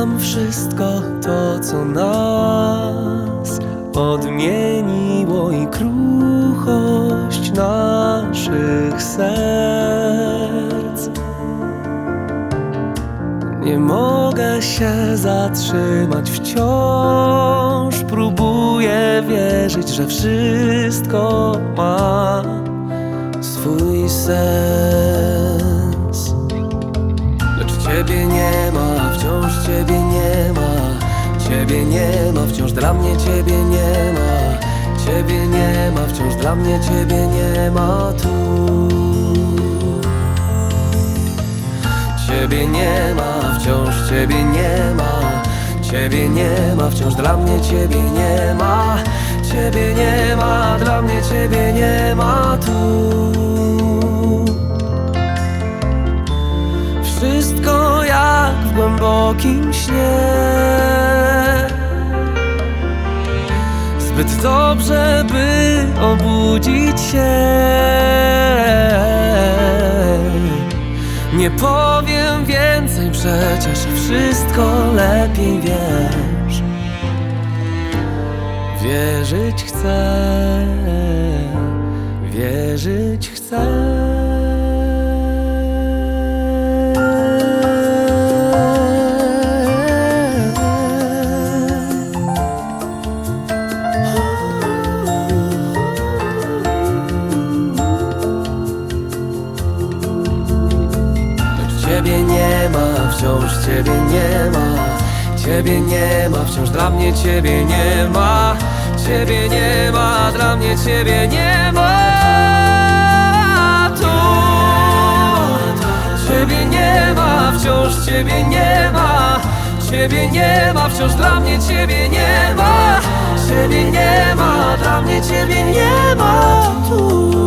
Wszystko to, co nas odmieniło i kruchość naszych serc. Nie mogę się zatrzymać wciąż. Próbuję wierzyć, że wszystko ma swój sens. Lecz ciebie nie ma, wciąż ciebie nie ma. Ciebie nie ma, wciąż dla mnie ciebie nie ma. Ciebie nie ma, wciąż dla mnie ciebie nie ma tu. Ciebie nie ma, wciąż ciebie nie ma. Ciebie nie ma, wciąż dla mnie ciebie nie ma. Ciebie nie ma, dla mnie ciebie nie ma tu. Wszystko głębokim śnie. Zbyt dobrze, by obudzić się. Nie powiem więcej, przecież wszystko lepiej wiesz. Wierzyć chcę, wierzyć chcę. Ciebie nie ma, wciąż ciebie nie ma. Ciebie nie ma, wciąż dla mnie ciebie nie ma. Ciebie nie ma, dla mnie ciebie nie ma. Tu ciebie nie ma, wciąż ciebie nie ma. Ciebie nie ma, wciąż dla mnie ciebie nie ma. Ciebie nie ma, dla mnie ciebie nie ma tu.